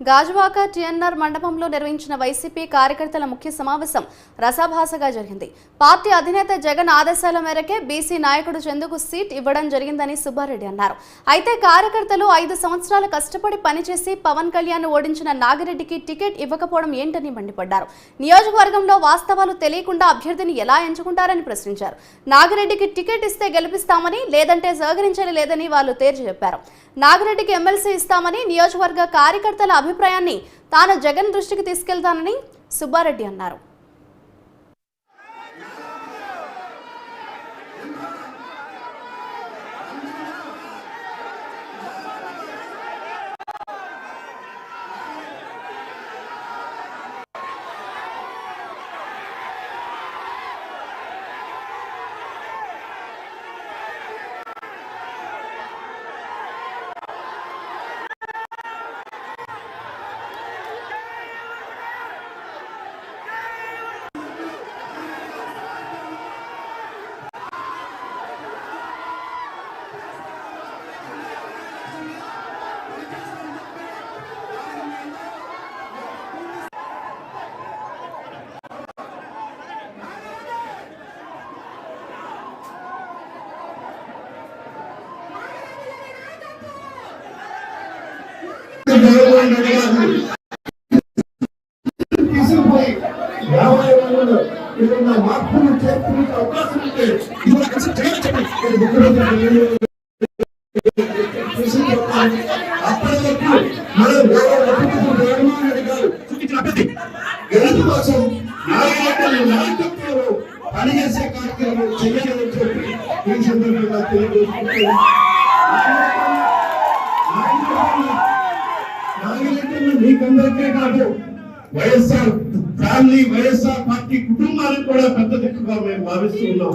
Gajuwaka TNR మండపంలో నిర్వహించిన YCP కార్యకర్తల ముఖ్య సమావేశం రసాభాసగా జరిగింది. పార్టీ అధినేత జగన్ ఆదేశాల మేరకే బీసీ నాయకుడు చందుకు సీట్ ఇవ్వడం జరిగిందని సుబ్బారెడ్డి అన్నారు. అయితే కార్యకర్తలు ఐదు సంవత్సరాలు కష్టపడి పనిచేసి పవన్ కళ్యాణ్ ఓడించిన నాగిరెడ్డికి టికెట్ ఇవ్వకపోవడం ఏంటని మండిపడ్డారు. నియోజకవర్గంలో వాస్తవాలు తెలియకుండా అభ్యర్థిని ఎలా ఎంచుకుంటారని ప్రశ్నించారు. నాగిరెడ్డికి టికెట్ ఇస్తే గెలిపిస్తామని లేదంటే సహకరించని లేదని వాళ్ళు తేల్చి చెప్పారు. నాగిరెడ్డికి ఎమ్మెల్సీ ఇస్తామని నియోజకవర్గ కార్యకర్తల అభిప్రాయాన్ని తాను జగన్ దృష్టికి తీసుకెళ్తానని సుబ్బారెడ్డి అన్నారు. కానీ రాబోయే రోజుల్లో ఏదైనా మార్పులు చేర్పులు అవకాశం ఉంటే ఇవాళ కలిసి చేయాలని అప్పటి వరకు మనం వేరే ప్రభుత్వం జగన్మోహన్ రెడ్డి గారు చూపించిన అభ్యర్థి. గెలుపు కోసం నాయకుల నాయకత్వంలో పనిచేసే కార్యక్రమం చేయాలని చెప్పి ఈ సందర్భంగా తెలియజేసుకుంటున్నాను నాయకులు మీకందరికీ కాదు వైఎస్ఆర్ ఫ్యామిలీ వైఎస్ఆర్ పార్టీ కుటుంబానికి కూడా పెద్ద దిక్కుగా మేము భావిస్తూ ఉన్నాం.